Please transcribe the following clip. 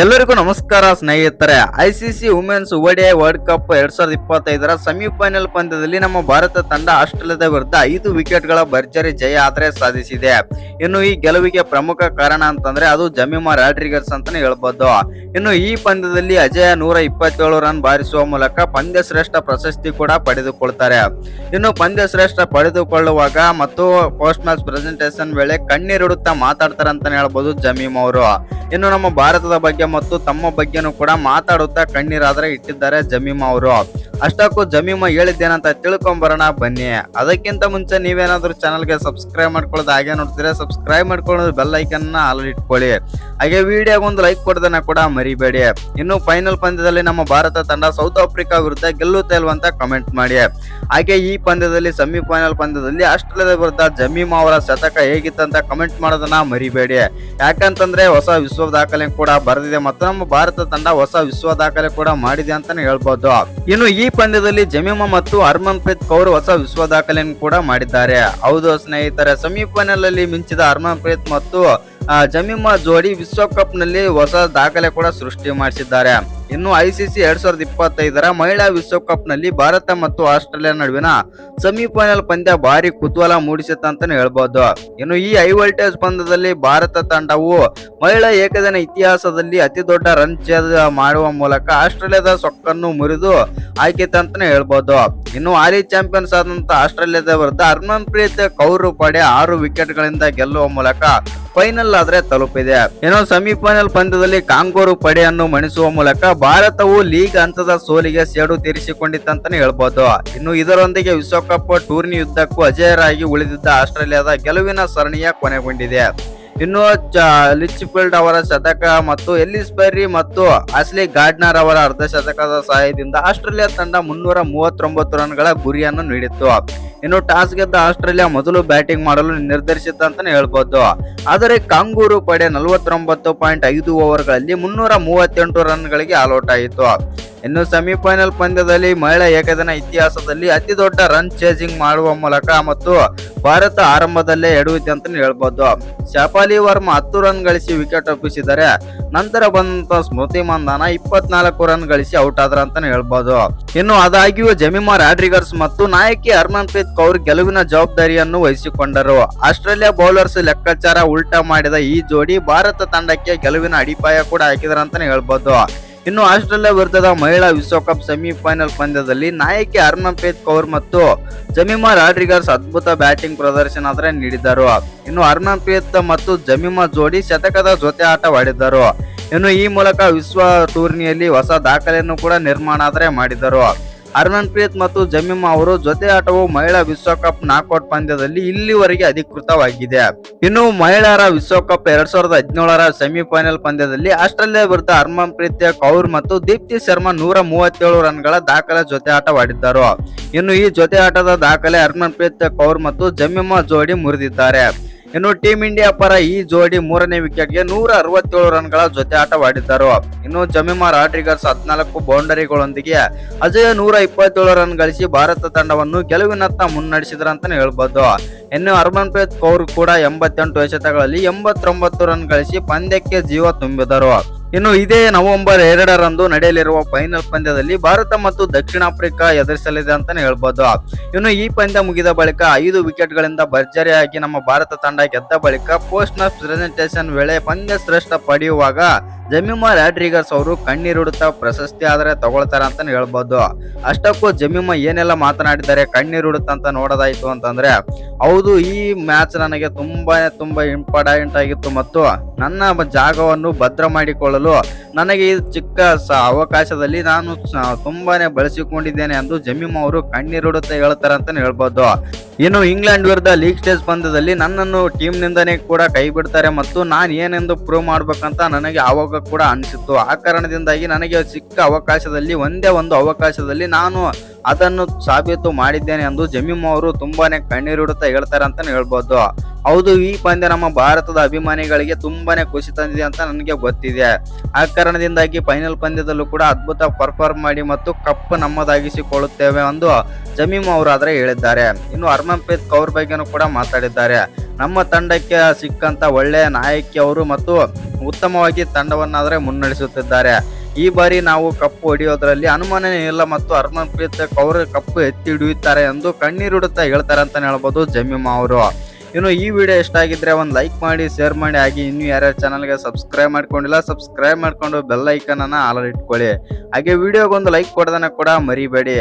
ಎಲ್ಲರಿಗೂ ನಮಸ್ಕಾರ ಸ್ನೇಹಿತರೆ. ICC women's ODI world cup ಎರಡ್ ಸಾವಿರದ ಇಪ್ಪತ್ತೈದರ ಸೆಮಿಫೈನಲ್ ಪಂದ್ಯದಲ್ಲಿ ನಮ್ಮ ಭಾರತ ತಂಡ ಆಸ್ಟ್ರೇಲಿಯಾದ ವಿರುದ್ಧ ಐದು ವಿಕೆಟ್ಗಳ ಭರ್ಜರಿ ಜಯ ಆದರೆ ಸಾಧಿಸಿದೆ. ಇನ್ನು ಈ ಗೆಲುವಿಗೆ ಪ್ರಮುಖ ಕಾರಣ ಅಂತಂದ್ರೆ ಅದು ಜಮೀಮಾ ರಾಡ್ರಿಗರ್ಸ್ ಅಂತಾನೆ ಹೇಳ್ಬೋದು. ಇನ್ನು ಈ ಪಂದ್ಯದಲ್ಲಿ ಅಜಯ ನೂರ ಇಪ್ಪತ್ತೇಳು ರನ್ ಬಾರಿಸುವ ಮೂಲಕ ಪಂದ್ಯ ಶ್ರೇಷ್ಠ ಪ್ರಶಸ್ತಿ ಕೂಡ ಪಡೆದುಕೊಳ್ತಾರೆ. ಇನ್ನು ಪಂದ್ಯ ಶ್ರೇಷ್ಠ ಪಡೆದುಕೊಳ್ಳುವಾಗ ಮತ್ತು ಪೋಸ್ಟ್ ಮ್ಯಾಚ್ ಪ್ರೆಸೆಂಟೇಷನ್ ವೇಳೆ ಕಣ್ಣೀರಿಡುತ್ತಾ ಮಾತಾಡ್ತಾರೆ ಅಂತಾನೆ ಹೇಳ್ಬೋದು ಜಮೀಮ್ ಅವರು. ಇನ್ನು ನಮ್ಮ ಭಾರತದ ಬಗ್ಗೆ ಮತ್ತು ತಮ್ಮ ಬಗ್ಗೆನೂ ಕೂಡ ಮಾತಾಡುತ್ತಾ ಕಣ್ಣೀರಾದ್ರೆ ಇಟ್ಟಿದ್ದಾರೆ ಜಮೀಮಾ ಅವರು. ಅಷ್ಟಕ್ಕೂ ಜಮೀಮ ಹೇಳಿದ್ದೇನಂತ ತಿಳ್ಕೊಂಬರೋಣ ಬನ್ನಿ. ಅದಕ್ಕಿಂತ ಮುಂಚೆ ನೀವೇನಾದ್ರೂ ಚಾನಲ್ಗೆ ಸಬ್ಸ್ಕ್ರೈಬ್ ಮಾಡ್ಕೊಳ್ಳೋದು ಹಾಗೆ ನೋಡ್ತೀರಾ ಸಬ್ಸ್ಕ್ರೈಬ್ ಮಾಡ್ಕೊಳ್ಳೋದು ಬೆಲ್ ಐಕನ್ ಆಲ್ ಇಟ್ಕೊಳ್ಳಿ. ಹಾಗೆ ವಿಡಿಯೋಗೆ ಒಂದು ಲೈಕ್ ಕೊಡೋದನ್ನ ಕೂಡ ಮರಿಬೇಡಿ. ಇನ್ನು ಫೈನಲ್ ಪಂದ್ಯದಲ್ಲಿ ನಮ್ಮ ಭಾರತ ತಂಡ ಸೌತ್ ಆಫ್ರಿಕಾ ವಿರುದ್ಧ ಗೆಲ್ಲುತ್ತೆ ಅಲ್ವಂತ ಕಮೆಂಟ್ ಮಾಡಿ. ಹಾಗೆ ಈ ಪಂದ್ಯದಲ್ಲಿ ಸೆಮಿಫೈನಲ್ ಪಂದ್ಯದಲ್ಲಿ ಆಸ್ಟ್ರೇಲಿಯಾದ ವಿರುದ್ಧ ಜಮೀಮ ಅವರ ಶತಕ ಹೇಗಿತ್ತಂತ ಕಮೆಂಟ್ ಮಾಡೋದನ್ನ ಮರಿಬೇಡಿ. ಯಾಕಂತಂದ್ರೆ ಹೊಸ ವಿಶ್ವ ದಾಖಲೆ ಕೂಡ ಬರೆದಿದೆ ಮತ್ತು ನಮ್ಮ ಭಾರತ ತಂಡ ಹೊಸ ವಿಶ್ವ ದಾಖಲೆ ಕೂಡ ಮಾಡಿದೆ ಅಂತಾನೆ ಹೇಳ್ಬೋದು. ಇನ್ನು ಈ ಪಂದ್ಯದಲ್ಲಿ ಜಮೀಮಾ ಮತ್ತು ಹರ್ಮನ್ ಪ್ರೀತ್ ಕೌರ್ ಹೊಸ ವಿಶ್ವ ದಾಖಲೆಯನ್ನು ಕೂಡ ಮಾಡಿದ್ದಾರೆ. ಹೌದು ಸ್ನೇಹಿತರೆ ಸೆಮಿಫೈನಲ್ ಅಲ್ಲಿ ಮಿಂಚಿದ ಹರ್ಮನ್ ಪ್ರೀತ್ ಮತ್ತು ಜಮೀಮಾ ಜೋಡಿ ವಿಶ್ವಕಪ್ನಲ್ಲಿ ಹೊಸ ದಾಖಲೆ ಕೂಡ ಸೃಷ್ಟಿ ಮಾಡಿಸಿದ್ದಾರೆ. ಇನ್ನು ಐಸಿಸಿ ಎರಡ್ ಸಾವಿರದ ಇಪ್ಪತ್ತೈದರ ಮಹಿಳಾ ವಿಶ್ವಕಪ್ನಲ್ಲಿ ಭಾರತ ಮತ್ತು ಆಸ್ಟ್ರೇಲಿಯಾ ನಡುವಿನ ಸೆಮಿಫೈನಲ್ ಪಂದ್ಯ ಭಾರಿ ಕುತೂಹಲ ಮೂಡಿಸಿತ್ತು ಅಂತಾನೆ ಹೇಳ್ಬೋದು. ಇನ್ನು ಈ ಹೈ ವೋಲ್ಟೇಜ್ ಪಂದ್ಯದಲ್ಲಿ ಭಾರತ ತಂಡವು ಮಹಿಳಾ ಏಕದಿನ ಇತಿಹಾಸದಲ್ಲಿ ಅತಿ ದೊಡ್ಡ ರನ್ ಛೇದ ಮಾಡುವ ಮೂಲಕ ಆಸ್ಟ್ರೇಲಿಯಾದ ಸೊಕ್ಕನ್ನು ಮುರಿದು ಆಯ್ಕಿತ್ತು ಅಂತಾನೆ ಹೇಳ್ಬೋದು. ಇನ್ನು ಹಾಲಿ ಚಾಂಪಿಯನ್ಸ್ ಆದಂತ ಆಸ್ಟ್ರೇಲಿಯಾದ ವಿರುದ್ಧ ಹರ್ಮನ್ ಪ್ರೀತ್ ಕೌರ್ ಪಡೆ ಆರು ವಿಕೆಟ್ ಗಳಿಂದ ಗೆಲ್ಲುವ ಮೂಲಕ ಫೈನಲ್ ಆದ್ರೆ ತಲುಪಿದೆ. ಇನ್ನು ಸೆಮಿಫೈನಲ್ ಪಂದ್ಯದಲ್ಲಿ ಕಾಂಗೂರು ಪಡೆಯನ್ನು ಮಣಿಸುವ ಮೂಲಕ ಭಾರತವು ಲೀಗ್ ಹಂತದ ಸೋಲಿಗೆ ಸೇಡು ತೀರಿಸಿಕೊಂಡಿತ್ತಂತಾನೆ ಹೇಳ್ಬೋದು. ಇನ್ನು ಇದರೊಂದಿಗೆ ವಿಶ್ವಕಪ್ ಟೂರ್ನಿ ಯುದ್ಧಕ್ಕೂ ಅಜೇಯರಾಗಿ ಉಳಿದಿದ್ದ ಆಸ್ಟ್ರೇಲಿಯಾದ ಗೆಲುವಿನ ಸರಣಿಯ ಕೊನೆಗೊಂಡಿದೆ. ಇನ್ನು ಲಿಚ್ಫೀಲ್ಡ್ ಅವರ ಶತಕ ಮತ್ತು ಎಲ್ಲಿಸ್ ಬರ್ರಿ ಮತ್ತು ಆಸ್ಲಿ ಗಾರ್ಡ್ನರ್ ಅವರ ಅರ್ಧ ಶತಕದ ಸಹಾಯದಿಂದ ಆಸ್ಟ್ರೇಲಿಯಾ ತಂಡ ಮುನ್ನೂರ ಮೂವತ್ತೊಂಬತ್ತು ರನ್ಗಳ ಗುರಿಯನ್ನು ನೀಡಿತ್ತು. ಇನ್ನು ಟಾಸ್ ಗೆದ್ದ ಆಸ್ಟ್ರೇಲಿಯಾ ಮೊದಲು ಬ್ಯಾಟಿಂಗ್ ಮಾಡಲು ನಿರ್ಧರಿಸಿತ್ತು ಅಂತಾನೆ ಹೇಳ್ಬೋದು. ಆದರೆ ಕಾಂಗೂರು ಪಡೆ ನಲವತ್ತೊಂಬತ್ತು ಪಾಯಿಂಟ್ ಐದು ಓವರ್ಗಳಲ್ಲಿ ಮುನ್ನೂರ ಮೂವತ್ತೆಂಟು ರನ್ಗಳಿಗೆ ಆಲ್ಔಟ್ ಆಯಿತು ಇನ್ನು ಸೆಮಿಫೈನಲ್ ಪಂದ್ಯದಲ್ಲಿ ಮಹಿಳಾ ಏಕದಿನ ಇತಿಹಾಸದಲ್ಲಿ ಅತಿ ದೊಡ್ಡ ರನ್ ಚೇಸಿಂಗ್ ಮಾಡುವ ಮೂಲಕ ಮತ್ತು ಭಾರತ ಆರಂಭದಲ್ಲೇ ಎಡುವಿದೆ ಅಂತ ಹೇಳ್ಬೋದು. ಶಾಪಾಲಿ ವರ್ಮಾ ಹತ್ತು ರನ್ ಗಳಿಸಿ ವಿಕೆಟ್ ಒಪ್ಪಿಸಿದರೆ ನಂತರ ಬಂದಂತ ಸ್ಮೃತಿ ಮಂದಾನ ಇಪ್ಪತ್ನಾಲ್ಕು ರನ್ ಗಳಿಸಿ ಔಟ್ ಆದ್ರ ಅಂತಾನೆ ಹೇಳ್ಬೋದು. ಇನ್ನು ಅದಾಗಿಯೂ ಜಮಿಮಾ ರಾಡ್ರಿಗರ್ಸ್ ಮತ್ತು ನಾಯಕಿ ಹರ್ಮನ್ ಪ್ರೀತ್ ಕೌರ್ ಗೆಲುವಿನ ಜವಾಬ್ದಾರಿಯನ್ನು ವಹಿಸಿಕೊಂಡರು. ಆಸ್ಟ್ರೇಲಿಯಾ ಬೌಲರ್ಸ್ ಲೆಕ್ಕಾಚಾರ ಉಲ್ಟಾ ಮಾಡಿದ ಈ ಜೋಡಿ ಭಾರತ ತಂಡಕ್ಕೆ ಗೆಲುವಿನ ಅಡಿಪಾಯ ಕೂಡ ಹಾಕಿದ್ರ ಅಂತಾನೆ ಹೇಳ್ಬೋದು. ಇನ್ನು ಆಸ್ಟ್ರೇಲಿಯಾ ವಿರುದ್ಧದ ಮಹಿಳಾ ವಿಶ್ವಕಪ್ ಸೆಮಿಫೈನಲ್ ಪಂದ್ಯದಲ್ಲಿ ನಾಯಕಿ ಹರ್ಮನ್ಪ್ರೀತ್ ಕೌರ್ ಮತ್ತು ಜಮಿಮಾ ರಾಡ್ರಿಗರ್ಸ್ ಅದ್ಭುತ ಬ್ಯಾಟಿಂಗ್ ಪ್ರದರ್ಶನ ಆದರೆ ನೀಡಿದರು ಇನ್ನು ಹರ್ಮನ್ಪ್ರೀತ್ ಮತ್ತು ಜಮಿಮಾ ಜೋಡಿ ಶತಕದ ಜೊತೆ ಆಟವಾಡಿದ್ದರು. ಇನ್ನು ಈ ಮೂಲಕ ವಿಶ್ವ ಟೂರ್ನಿಯಲ್ಲಿ ಹೊಸ ದಾಖಲೆಯನ್ನು ಕೂಡ ನಿರ್ಮಾಣ ಆದರೆ ಮಾಡಿದರು ಹರ್ಮನ್ಪ್ರೀತ್ ಮತ್ತು ಜಮೀಮ್ ಅವರು ಜೊತೆ ಆಟವು ಮಹಿಳಾ ವಿಶ್ವಕಪ್ ನಾಕೌಟ್ ಪಂದ್ಯದಲ್ಲಿ ಇಲ್ಲಿವರೆಗೆ ಅಧಿಕೃತವಾಗಿದೆ. ಇನ್ನು ಮಹಿಳೆಯರ ವಿಶ್ವಕಪ್ ಎರಡ್ ಸಾವಿರದ ಹದಿನೇಳರ ಸೆಮಿಫೈನಲ್ ಪಂದ್ಯದಲ್ಲಿ ಆಸ್ಟ್ರೇಲಿಯಾ ವಿರುದ್ಧ ಹರ್ಮನ್ಪ್ರೀತ್ ಕೌರ್ ಮತ್ತು ದೀಪ್ತಿ ಶರ್ಮಾ ನೂರ ಮೂವತ್ತೇಳು ರನ್ಗಳ ದಾಖಲೆ ಜೊತೆ ಆಟವಾಡಿದ್ದರು. ಇನ್ನು ಈ ಜೊತೆ ಆಟದ ದಾಖಲೆ ಹರ್ಮನ್ಪ್ರೀತ್ ಕೌರ್ ಮತ್ತು ಜಮೀಮಾ ಜೋಡಿ ಮುರಿದಿದ್ದಾರೆ. ಇನ್ನು ಟೀಂ ಇಂಡಿಯಾ ಪರ ಈ ಜೋಡಿ ಮೂರನೇ ವಿಕೆಟ್ಗೆ ನೂರ ಅರವತ್ತೇಳು ರನ್ಗಳ ಜೊತೆ ಆಟವಾಡಿದ್ದರು. ಇನ್ನು ಜಮಿಮಾ ರಾಡ್ರಿಗರ್ಸ್ ಹದಿನಾಲ್ಕು ಬೌಂಡರಿಗಳೊಂದಿಗೆ ಅಜಯ ನೂರ ಇಪ್ಪತ್ತೇಳು ರನ್ ಗಳಿಸಿ ಭಾರತ ತಂಡವನ್ನು ಗೆಲುವಿನತ್ತ ಮುನ್ನಡೆಸಿದ್ರು ಅಂತಾನೆ ಹೇಳ್ಬೋದು. ಇನ್ನು ಹರ್ಮನ್ಪ್ರೀತ್ ಕೌರ್ ಕೂಡ ಎಂಬತ್ತೆಂಟು ಎಸೆತಗಳಲ್ಲಿ ಎಂಬತ್ತೊಂಬತ್ತು ರನ್ ಗಳಿಸಿ ಪಂದ್ಯಕ್ಕೆ ಜೀವ ತುಂಬಿದರು. ಇನ್ನು ಇದೇ ನವೆಂಬರ್ ಎರಡರಂದು ನಡೆಯಲಿರುವ ಫೈನಲ್ ಪಂದ್ಯದಲ್ಲಿ ಭಾರತ ಮತ್ತು ದಕ್ಷಿಣ ಆಫ್ರಿಕಾ ಎದುರಿಸಲಿದೆ ಅಂತಾನೆ ಹೇಳ್ಬೋದು. ಇನ್ನು ಈ ಪಂದ್ಯ ಮುಗಿದ ಬಳಿಕ ಐದು ವಿಕೆಟ್ಗಳಿಂದ ಭರ್ಜರಿಯಾಗಿ ನಮ್ಮ ಭಾರತ ತಂಡ ಗೆದ್ದ ಬಳಿಕ ಪೋಸ್ಟ್ ಮ್ಯಾಚ್ ಪ್ರೆಸೆಂಟೇಷನ್ ವೇಳೆ ಪಂದ್ಯ ಶ್ರೇಷ್ಠ ಪಡೆಯುವಾಗ ಜಮೀಮಾ ರಾಡ್ರಿಗರ್ಸ್ ಅವರು ಕಣ್ಣೀರುಡುತ್ತಾ ಪ್ರಶಸ್ತಿ ಆದರೆ ತಗೊಳ್ತಾರೆ ಅಂತಾನೆ ಹೇಳ್ಬೋದು. ಅಷ್ಟಕ್ಕೂ ಜಮೀಮಾ ಏನೆಲ್ಲ ಮಾತನಾಡಿದ್ದಾರೆ, ಕಣ್ಣೀರುಡುತ್ತಾ ಅಂತ ನೋಡೋದಾಯ್ತು ಅಂತಂದ್ರೆ, ಹೌದು, ಈ ಮ್ಯಾಚ್ ನನಗೆ ತುಂಬಾ ತುಂಬಾ ಇಂಪಾರ್ಟೆಂಟ್ ಆಗಿತ್ತು ಮತ್ತು ನನ್ನ ಜಾಗವನ್ನು ಭದ್ರ ಮಾಡಿಕೊಳ್ಳಲು ನನಗೆ ಈ ಚಿಕ್ಕ ಅವಕಾಶದಲ್ಲಿ ನಾನು ತುಂಬಾನೇ ಬಳಸಿಕೊಂಡಿದ್ದೇನೆ ಎಂದು ಜಮೀಮ್ ಅವರು ಕಣ್ಣೀರುಡುತ್ತಾ ಹೇಳ್ತಾರೆ ಅಂತಾನೆ ಹೇಳ್ಬೋದು. ಇನ್ನು ಇಂಗ್ಲೆಂಡ್ ವಿರುದ್ಧ ಲೀಗ್ ಸ್ಟೇಜ್ ಪಂದ್ಯದಲ್ಲಿ ನನ್ನನ್ನು ಟೀಮ್ ನಿಂದನೇ ಕೂಡ ಕೈ ಬಿಡ್ತಾರೆ ಮತ್ತು ನಾನು ಏನೆಂದು ಪ್ರೂವ್ ಮಾಡ್ಬೇಕಂತ ನನಗೆ ಆವಾಗ ಕೂಡ ಅನಿಸಿತ್ತು. ಆ ಕಾರಣದಿಂದಾಗಿ ನನಗೆ ಸಿಕ್ಕ ಅವಕಾಶದಲ್ಲಿ, ಒಂದೇ ಒಂದು ಅವಕಾಶದಲ್ಲಿ ನಾನು ಅದನ್ನು ಸಾಬೀತು ಮಾಡಿದ್ದೇನೆ ಎಂದು ಜಮೀಮ್ ಅವರು ತುಂಬಾನೇ ಕಣ್ಣೀರಿಡುತ್ತಾ ಹೇಳ್ತಾರೆ ಅಂತ ಹೇಳ್ಬೋದು. ಹೌದು, ಈ ಪಂದ್ಯ ನಮ್ಮ ಭಾರತದ ಅಭಿಮಾನಿಗಳಿಗೆ ತುಂಬಾನೇ ಖುಷಿ ತಂದಿದೆ ಅಂತ ನನಗೆ ಗೊತ್ತಿದೆ. ಆ ಕಾರಣದಿಂದಾಗಿ ಫೈನಲ್ ಪಂದ್ಯದಲ್ಲೂ ಕೂಡ ಅದ್ಭುತ ಪರ್ಫಾರ್ಮ್ ಮಾಡಿ ಮತ್ತು ಕಪ್ ನಮ್ಮದಾಗಿಸಿಕೊಳ್ಳುತ್ತೇವೆ ಎಂದು ಜಮೀಮ್ ಅವರು ಆದರೆ ಹೇಳಿದ್ದಾರೆ. ಇನ್ನು ಹರ್ಮನ್ಪ್ರೀತ್ ಕೌರ್ ಬಗ್ಗೆನೂ ಕೂಡ ಮಾತಾಡಿದ್ದಾರೆ. ನಮ್ಮ ತಂಡಕ್ಕೆ ಸಿಕ್ಕಂತ ಒಳ್ಳೆಯ ನಾಯಕಿ ಅವರು ಮತ್ತು ಉತ್ತಮವಾಗಿ ತಂಡವನ್ನಾದರೆ ಮುನ್ನಡೆಸುತ್ತಿದ್ದಾರೆ. ಈ ಬಾರಿ ನಾವು ಕಪ್ಪು ಹೊಡೆಯೋದ್ರಲ್ಲಿ ಅನುಮಾನನೇ ಇಲ್ಲ ಮತ್ತು ಹರ್ಮನ್ಪ್ರೀತ್ ಕೌರ್ ಕಪ್ಪು ಎತ್ತಿ ಹಿಡಿಯುತ್ತಾರೆ ಎಂದು ಕಣ್ಣೀರಿಡುತ್ತಾ ಹೇಳ್ತಾರೆ ಅಂತಲೇ ಹೇಳ್ಬೋದು ಜಮೀಮಾ ಅವರು. ಇನ್ನು ಈ ವಿಡಿಯೋ ಇಷ್ಟ ಆಗಿದ್ರೆ ಒಂದು ಲೈಕ್ ಮಾಡಿ, ಶೇರ್ ಮಾಡಿ, ಹಾಗೆ ಇನ್ನೂ ಯಾರ್ಯಾರು ಚಾನಲ್ಗೆ ಸಬ್ಸ್ಕ್ರೈಬ್ ಮಾಡ್ಕೊಂಡಿಲ್ಲ, ಸಬ್ಸ್ಕ್ರೈಬ್ ಮಾಡ್ಕೊಂಡು ಬೆಲ್ ಐಕನನ್ನು ಅನ್ನ ಆಲ್ ಇಟ್ಕೊಳ್ಳಿ. ಹಾಗೆ ವಿಡಿಯೋಗೊಂದು ಲೈಕ್ ಕೊಡೋದನ್ನು ಕೂಡ ಮರಿಬೇಡಿ.